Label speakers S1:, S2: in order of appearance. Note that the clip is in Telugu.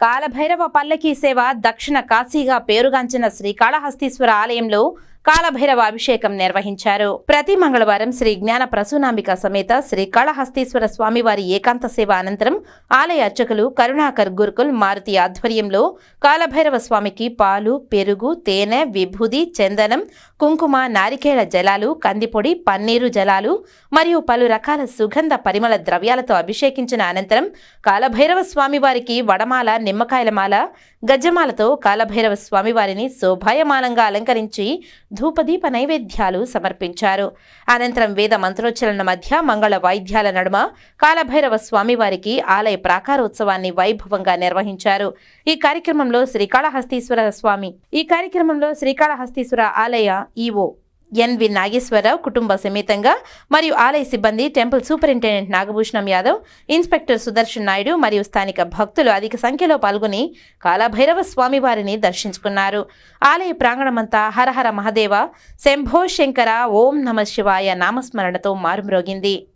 S1: కాలభైరవ పల్లకీ సేవ దక్షిణ కాశీగా పేరుగాంచిన శ్రీకాళహస్తీశ్వర ఆలయంలో కాలభైరవ అభిషేకం నిర్వహించారు. ప్రతి మంగళవారం శ్రీ జ్ఞాన ప్రసూనాంబిక సమేత శ్రీ కాళహస్తీశ్వర స్వామివారి ఏకాంత సేవ అనంతరం ఆలయ అర్చకులు కరుణాకర్ గురుకుల్ మారుతి ఆధ్వర్యంలో కాలభైరవ స్వామికి పాలు పెరుగు తేనె విభూది చందనం కుంకుమ నారికేళ జలాలు కందిపొడి పన్నీరు జలాలు మరియు పలు రకాల సుగంధ పరిమళ ద్రవ్యాలతో అభిషేకించిన అనంతరం కాలభైరవ స్వామివారికి వడమాల నిమ్మకాయల మాల గజ్జమాలతో కాలభైరవ స్వామివారిని శోభాయమానంగా అలంకరించి ధూపదీప నైవేద్యాలు సమర్పించారు. అనంతరం వేద మంత్రోచ్చరణ మధ్య మంగళ వాయిద్యాల నడుమ కాలభైరవ స్వామివారికి ఆలయ ప్రాకారోత్సవాన్ని వైభవంగా నిర్వహించారు. ఈ కార్యక్రమంలో శ్రీకాళహస్తీశ్వర స్వామి ఈ కార్యక్రమంలో శ్రీకాళహస్తీశ్వర ఆలయ ఈవో ఎన్వి నాగేశ్వరరావు కుటుంబ సమేతంగా మరియు ఆలయ సిబ్బంది temple superintendent Nagabhushanam Yadav inspector Sudarshan Naidu మరియు స్థానిక భక్తులు అధిక సంఖ్యలో పాల్గొని కాలభైరవ స్వామివారిని దర్శించుకున్నారు. ఆలయ ప్రాంగణమంతా హరహర మహదేవ శంభో శంకర ఓం నమ శివాయ నామస్మరణతో మారుమ్రోగింది.